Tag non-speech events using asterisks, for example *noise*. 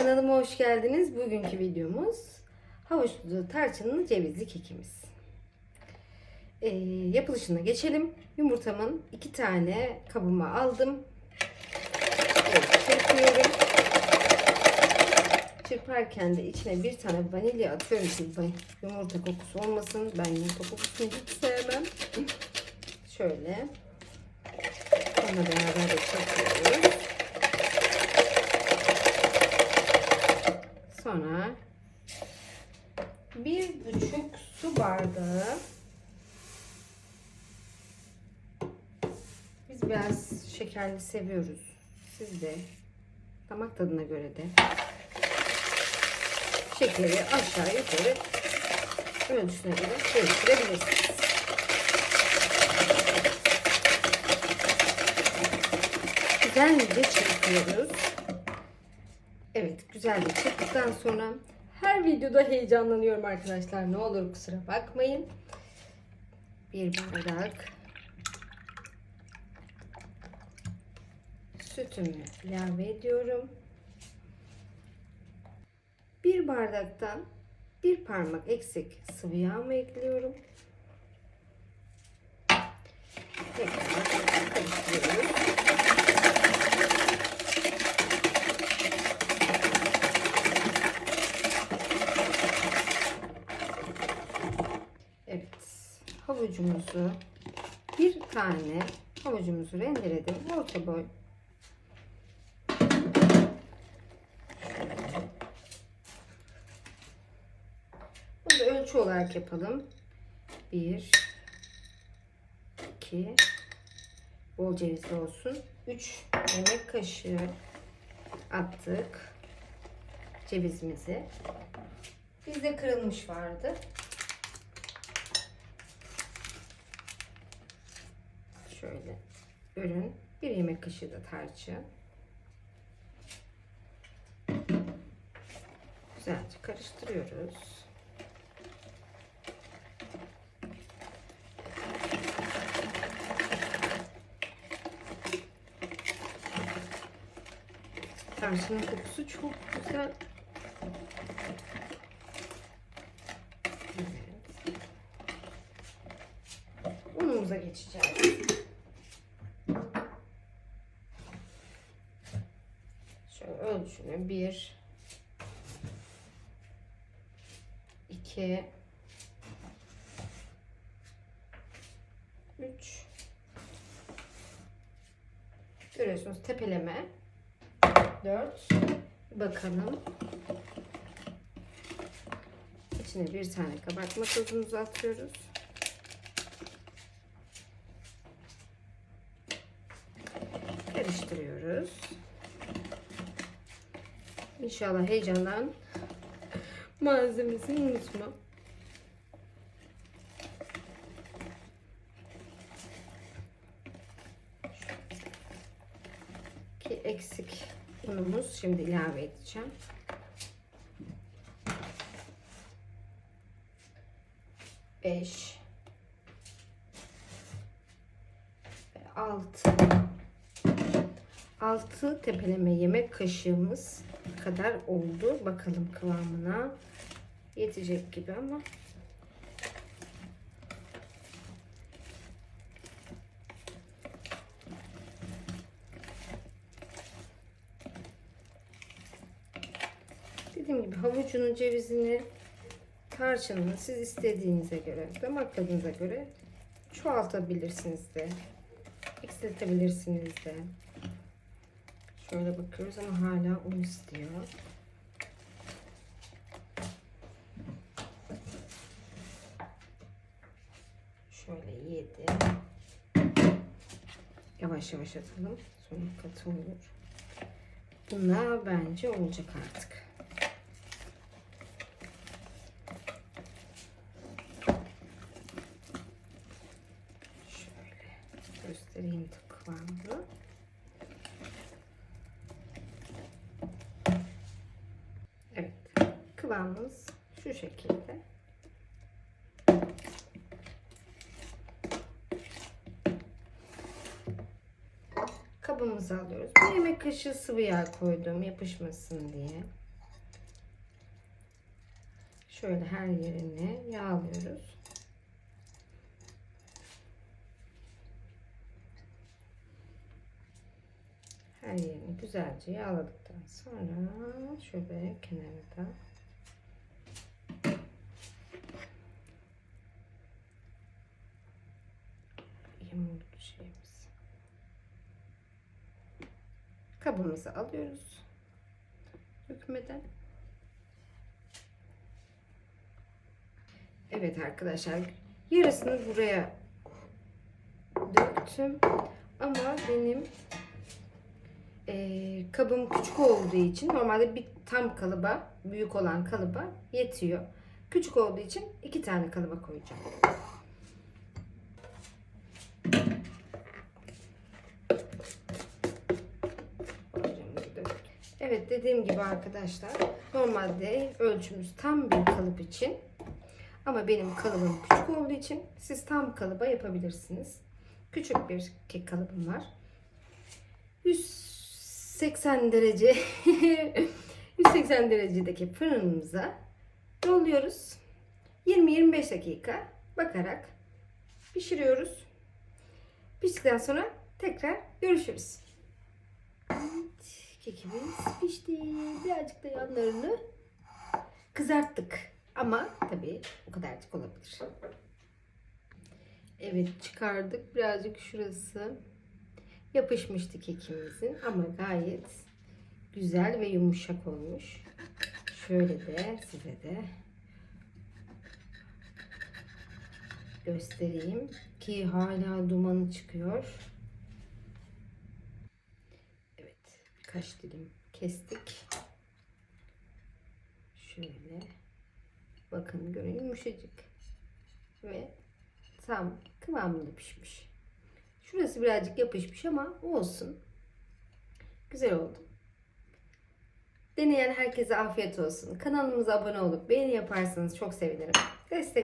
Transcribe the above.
Kanalıma hoş geldiniz. Bugünkü videomuz havuçlu tarçınlı cevizli kekimiz. Ee, yapılışına geçelim. Yumurtamın iki tane kabıma aldım. Evet, çırpıyorum. Çırparken de içine bir tane vanilya atıyorum ki yumurta kokusu olmasın. Ben yumurta kokusunu hiç sevmem. Şöyle. Onunla beraber de çırpıyoruz. Biraz şekerli seviyoruz. Siz de damak tadına göre de şekeri aşağı yukarı ölçüsüne göre değiştirebilirsiniz. Güzelce çırpıyoruz. Evet güzelce çırptıktan sonra her videoda heyecanlanıyorum arkadaşlar. Ne olur kusura bakmayın. Bir bardak sütümü ilave ediyorum. Bir bardaktan bir parmak eksik sıvı yağımı ekliyorum. Tekrar karıştırıyoruz. Evet. Havucumuzu bir tane havucumuzu rendeledim. Orta boy. Ölçü olarak yapalım. Bir, iki, bol cevizli olsun. Üç yemek kaşığı attık cevizimizi. Bizde kırılmış vardı. Şöyle ürün. Bir yemek kaşığı da tarçın. Güzelce karıştırıyoruz. Tarçının kokusu çok güzel. Unumuza geçeceğiz. Şöyle ölçünü bir, iki, üç. Görüyorsunuz tepeleme. Dört. Bakalım. İçine bir tane kabartma tozumuzu atıyoruz. Karıştırıyoruz. İnşallah heyecandan malzemesini unutma. Ki eksik unumuz şimdi ilave edeceğim. Beş altı 6 tepeleme yemek kaşığımız kadar oldu. Bakalım kıvamına. Yetecek gibi ama. Dediğim gibi havucunu, cevizini, tarçınını siz istediğinize göre, damak tadınıza göre çoğaltabilirsiniz de. Eksiltebilirsiniz de. Şöyle bakıyoruz ama hala un istiyor. Şöyle yedi. Yavaş yavaş atalım. Sonra katı olur. Bunlar bence olacak artık. göstereyim kıvamını. Evet. Kıvamımız şu şekilde. kabımıza alıyoruz. Bir yemek kaşığı sıvı yağ koydum yapışmasın diye. Şöyle her yerini yağlıyoruz. Her yerini güzelce yağladıktan sonra şöyle kenarda yumurta şeyimiz. Kabımızı alıyoruz. Dökmeden. Evet arkadaşlar yarısını buraya döktüm ama benim eee, kabım küçük olduğu için normalde bir tam kalıba büyük olan kalıba yetiyor. Küçük olduğu için iki tane kalıba koyacağım. Evet dediğim gibi arkadaşlar normalde ölçümüz tam bir kalıp için ama benim kalıbım küçük olduğu için siz tam kalıba yapabilirsiniz. Küçük bir kek kalıbım var. 180 derece *laughs* 180 derecedeki fırınımıza yolluyoruz. 20-25 dakika bakarak pişiriyoruz. Piştikten sonra tekrar görüşürüz. Evet, kekimiz pişti. Birazcık da yanlarını kızarttık. Ama tabii o kadarcık olabilir. Evet çıkardık. Birazcık şurası yapışmıştı kekimizin ama gayet güzel ve yumuşak olmuş. Şöyle de size de göstereyim ki hala dumanı çıkıyor. Evet birkaç dilim kestik. Şöyle bakın görün yumuşacık ve tam kıvamında pişmiş. Şurası birazcık yapışmış ama olsun. Güzel oldu. Deneyen herkese afiyet olsun. Kanalımıza abone olup beğeni yaparsanız çok sevinirim. Destek